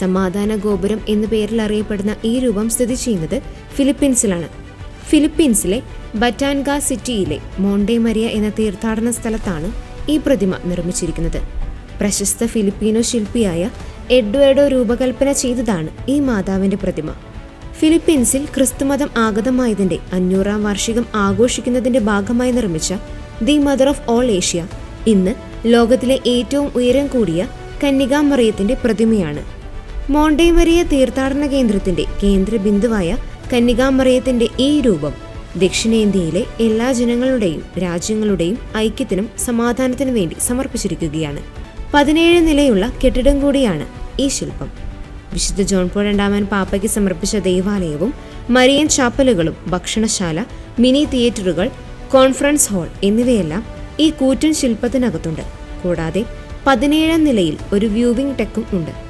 സമാധാന ഗോപുരം എന്ന പേരിൽ അറിയപ്പെടുന്ന ഈ രൂപം സ്ഥിതി ചെയ്യുന്നത് ഫിലിപ്പീൻസിലാണ്. ഫിലിപ്പീൻസിലെ ബറ്റാൻഗ സിറ്റിയിലെ മോണ്ടെ മരിയ എന്ന തീർത്ഥാടന സ്ഥലത്താണ് ഈ പ്രതിമ നിർമ്മിച്ചിരിക്കുന്നത്. പ്രശസ്ത ഫിലിപ്പീനോ ശില്പിയായ എഡ്വേർഡോ രൂപകൽപ്പന ചെയ്തതാണ് ഈ മാതാവിന്റെ പ്രതിമ. ഫിലിപ്പീൻസിൽ ക്രിസ്തുമതം ആഗതമായതിന്റെ അഞ്ഞൂറാം വാർഷികം ആഘോഷിക്കുന്നതിന്റെ ഭാഗമായി നിർമ്മിച്ച the mother of all Asia ഇന്ന് ലോകത്തിലെ ഏറ്റവും ഉയരം കൂടിയ കന്യകാമറിയത്തിന്റെ പ്രതിമയാണ്. മോണ്ടേമരിയ തീർത്ഥാടന കേന്ദ്രത്തിന്റെ കേന്ദ്ര ബിന്ദുവായ കന്യകാമറിയത്തിന്റെ ഈ രൂപം ദക്ഷിണേന്ത്യയിലെ എല്ലാ ജനങ്ങളുടെയും രാജ്യങ്ങളുടെയും ഐക്യത്തിനും സമാധാനത്തിനും വേണ്ടി സമർപ്പിച്ചിരിക്കുകയാണ്. പതിനേഴ് നിലയുള്ള കെട്ടിടം കൂടിയാണ് ഈ ശില്പം. വിശുദ്ധ ജോൺ പോൾ രണ്ടാമൻ പാപ്പയ്ക്ക് സമർപ്പിച്ച ദേവാലയവും മരിയൻ ചാപ്പലുകളും ഭക്ഷണശാല മിനി തിയേറ്ററുകൾ കോൺഫറൻസ് ഹാൾ എന്നിവയെല്ലാം ഈ കൂറ്റൻ ശില്പത്തിനകത്തുണ്ട്. കൂടാതെ പതിനേഴാം നിലയിൽ ഒരു വ്യൂവിംഗ് ടെക്കും ഉണ്ട്.